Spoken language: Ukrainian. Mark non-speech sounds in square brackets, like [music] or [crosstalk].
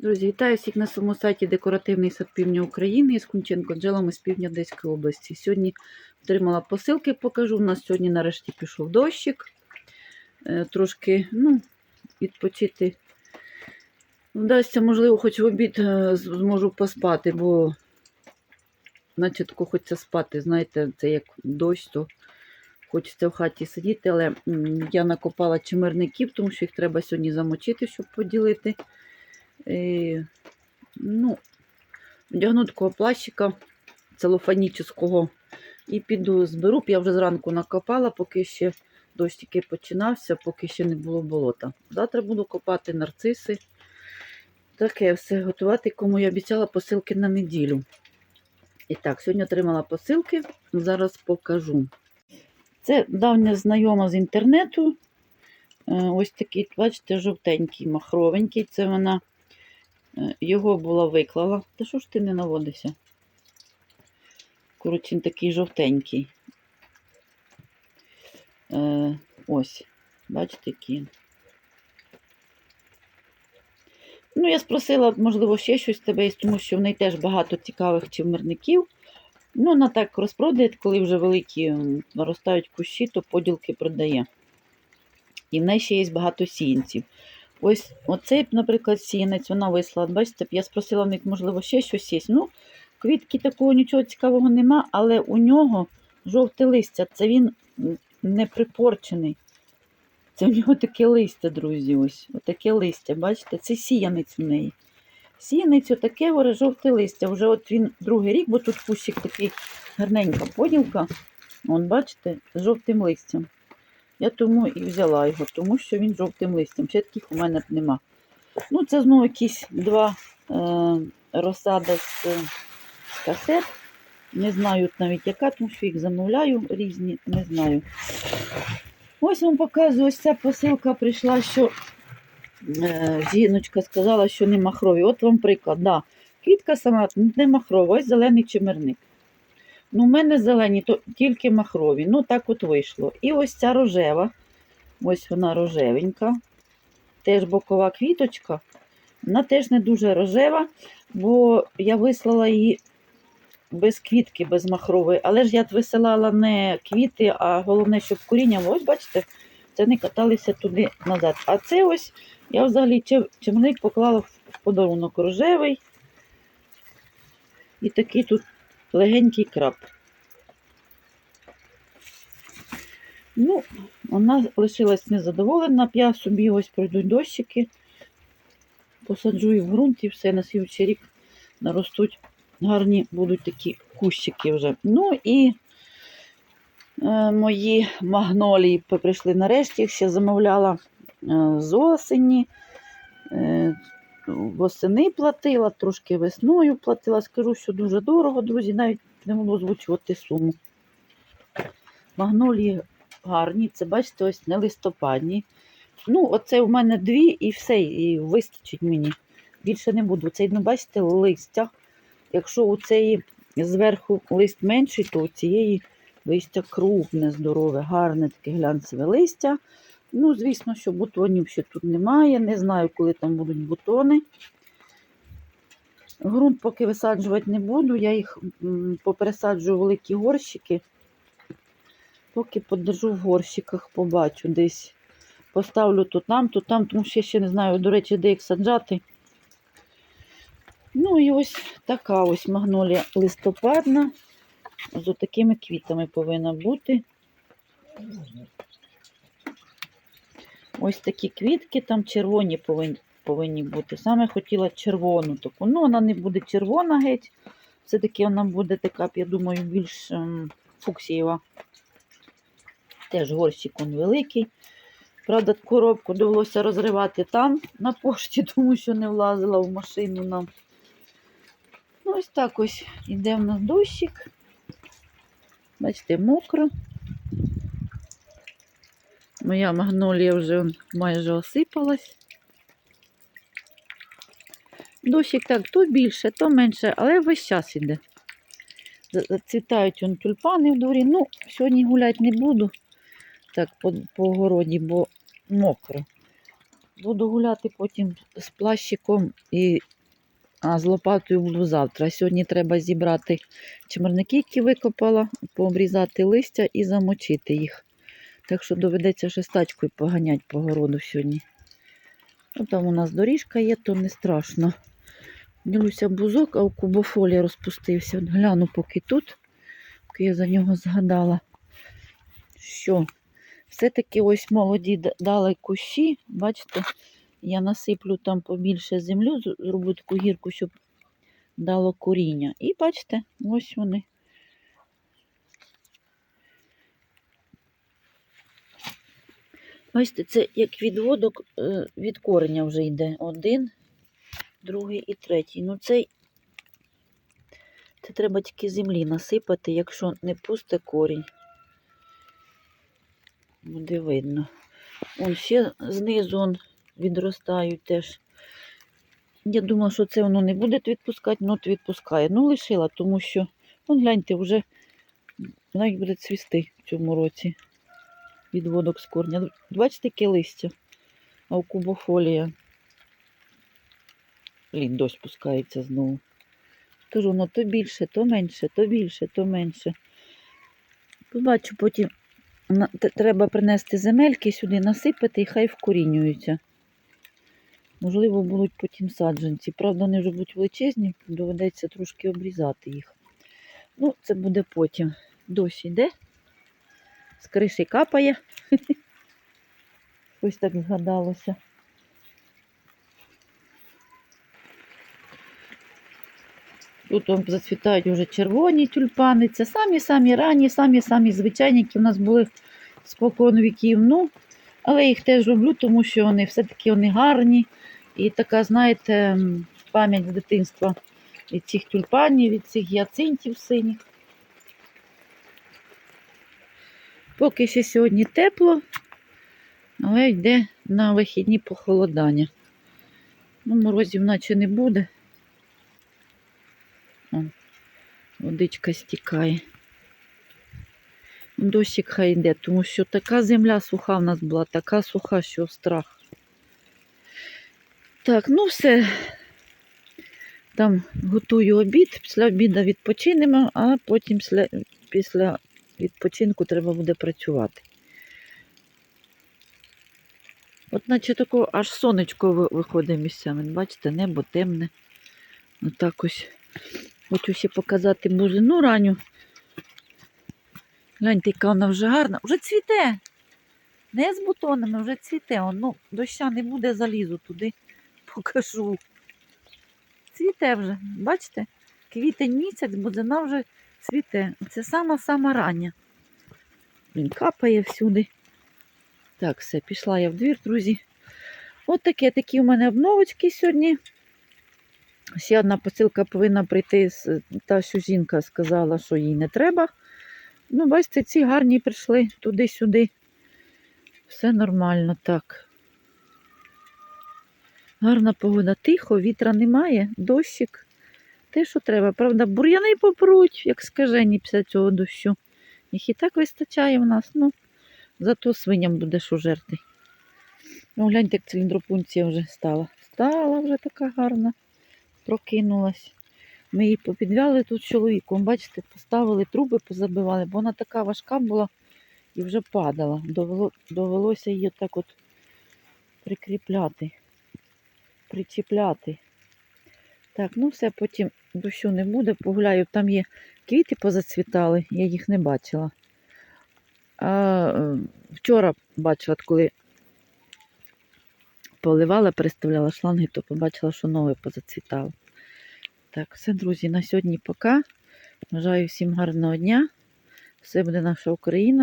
Друзі, вітаю всіх на своєму сайті Декоративний сад Півдня України з Кунченко Джелами з півдня Одеської області. Сьогодні отримала посилки, покажу. У нас сьогодні нарешті пішов дощик. Е, Трошки ну, відпочити. Вдасться, можливо, хоч в обід е, зможу поспати, бо наче тако хочеться спати. Знаєте, це як дощ, то хочеться в хаті сидіти, але я накопала чимирників, тому що їх треба сьогодні замочити, щоб поділити. Е, ну, вдягну такого плащика целофанічного і піду зберу. Я вже зранку накопала, поки ще дощ тільки починався, поки ще не було болота. Завтра буду копати нарциси. Таке все готувати, кому я обіцяла посилки на неділю. І так, сьогодні отримала посилки, зараз покажу. Це давня знайома з інтернету. Е, Ось такий, бачите, жовтенький, махровенький. Це вона його була виклала. Та що ж ти не наводився? Коротше, він такий жовтенький. Е, ось, бачите, він. Ну, я спросила, можливо, ще щось тебе є, тому що в неї теж багато цікавих чимирників. Ну, вона так розпродає, коли вже великі наростають кущі, то поділки продає. І в неї ще є багато сіянців. Ось оцей, наприклад, сіянець вона вислала. Бачите, я спросила в них, можливо, ще щось є. Ну, квітки такого нічого цікавого нема, але у нього жовте листя. Це він не припорчений. Це в нього таке листя, друзі. Ось. Отаке листя, бачите, це сіянець в неї. Сіянець отаке горе жовте листя. Вже от він другий рік, бо тут кущик такий гарненька поділка. Вон, бачите, з жовтим листям. Я тому і взяла його, тому що він жовтим листям. Ще таких у мене нема. Ну, це знову якісь два е, розсади з, з касет. Не знаю навіть яка, тому що їх замовляю різні, не знаю. Ось вам показую, ось ця посилка прийшла, що е, жіночка сказала, що не махрові. От вам приклад, да. Квітка сама не махрова, ось зелений чимерник. Ну, в мене зелені, то тільки махрові. Ну, так от вийшло. І ось ця рожева. Ось вона рожевенька. Теж бокова квіточка. Вона теж не дуже рожева, бо я вислала її без квітки, без махрової. Але ж я висилала не квіти, а головне, щоб коріння, ось бачите, це не каталися туди назад. А це ось я взагалі чим- чимник поклала в подарунок рожевий. І такий тут легенький краб. Ну, вона лишилась незадоволена. Я собі ось пройдуть дощики, посаджу їх в ґрунт і все на слідчий рік наростуть гарні будуть такі кущики вже. Ну і е, мої магнолії прийшли нарешті. Їх ще замовляла е, з осені. Восени платила, трошки весною платила. Скажу, що дуже дорого, друзі, навіть не можу озвучувати суму. Магнолії гарні, це бачите, ось не листопадні. Ну, оце у мене дві і все, і вистачить мені. Більше не буду. Це, ну, бачите, листя. Якщо у цієї зверху лист менший, то у цієї листя крупне, здорове, гарне таке глянцеве листя. Ну, звісно, що бутонів ще тут немає. Не знаю, коли там будуть бутони. Грунт поки висаджувати не буду, я їх попересаджую в великі горщики. Поки подержу в горщиках, побачу десь. Поставлю то там, то там, тому що я ще не знаю, до речі, де їх саджати. Ну і ось така ось магнолія листопадна. З такими квітами повинна бути. Ось такі квітки, там червоні повинні, повинні бути. Саме хотіла червону таку. Ну, вона не буде червона геть. Все-таки вона буде така, я думаю, більш ем, фуксієва. Теж горщик он великий. Правда, коробку довелося розривати там на пошті, [laughs] тому що не влазила в машину нам. Ну, ось так ось іде в нас дощик. Бачите, мокро. Моя магнолія вже майже осипалась. Дощик так то більше, то менше, але весь час іде. Зацвітають тюльпани в дворі. Ну, сьогодні гуляти не буду так по, по городі, бо мокро. буду гуляти потім з плащиком і а з лопатою буду завтра. Сьогодні треба зібрати чимерники, які викопала, пообрізати листя і замочити їх. Так що доведеться ще з тачкою поганяти по городу сьогодні. Ну, там у нас доріжка є, то не страшно. Дивлюся бузок, а у кубофолі розпустився. От гляну поки тут, поки я за нього згадала. Що? Все-таки ось молоді дали кущі. Бачите, я насиплю там побільше землю, зроблю таку гірку, щоб дало коріння. І бачите, ось вони. Бачите, це як відводок е, від кореня вже йде. Один, другий і третій. Ну цей це треба тільки землі насипати, якщо не пусте корінь. Буде видно. Он ще знизу відростають теж. Я думала, що це воно не буде відпускати, але відпускає. Ну, лишила, тому що, он гляньте, вже навіть буде цвісти в цьому році відводок з корня. Бачите, яке листя, а у кубофолія. Блін, дощ спускається знову. Кажу, ну то більше, то менше, то більше, то менше. Побачу потім. Треба принести земельки сюди, насипати і хай вкорінюються. Можливо, будуть потім саджанці. Правда, вони вже будуть величезні, доведеться трошки обрізати їх. Ну, це буде потім. Дощ йде, з криші капає. [laughs] Ось так згадалося. Тут он зацвітають вже червоні тюльпани. Це самі-самі ранні, самі-самі звичайні, які в нас були спокон віків. Ну, але їх теж люблю, тому що вони все-таки вони гарні. І така, знаєте, пам'ять з дитинства від цих тюльпанів, від цих гіацинтів синіх. Поки ще сьогодні тепло, але йде на вихідні похолодання. Ну, морозів наче не буде. О, водичка стікає. Дощик хай йде, тому що така земля суха в нас була, така суха, що страх. Так, ну все. Там готую обід, після обіду відпочинемо, а потім після, відпочинку треба буде працювати. От наче тако аж сонечко виходить місцями. Бачите, небо темне. Отак ось. Хочу ще показати бузину ранню. Гляньте, яка вона вже гарна. Вже цвіте. Не з бутонами, вже цвіте. Ну, доща не буде, залізу туди, [laughs] покажу. Цвіте вже, бачите? Квітень місяць, бузина вже цвіте. Це сама-сама рання. Він капає всюди. Так, все, пішла я в двір, друзі. От таке, такі у мене обновочки сьогодні. Ще одна посилка повинна прийти, та що жінка сказала, що їй не треба. Ну, бачите, ці гарні прийшли туди-сюди. Все нормально так. Гарна погода, тихо, вітра немає, дощик. Те, що треба. Правда, бур'яни попруть, як скажені після цього дощу. Їх і так вистачає в нас, ну, зато свиням буде що жерти. Ну, гляньте, як циліндропункція вже стала. Стала вже така гарна прокинулась. Ми її попідвяли тут чоловіком. Бачите, поставили труби, позабивали, бо вона така важка була і вже падала. Довело, довелося її так от прикріпляти, причіпляти. Так, ну все, потім дощу не буде, погуляю. Там є квіти позацвітали, я їх не бачила. А е, вчора бачила, коли поливала, переставляла шланги, то побачила, що нове позацвітало. Так, все, друзі, на сьогодні пока. Бажаю всім гарного дня. Все буде наша Україна.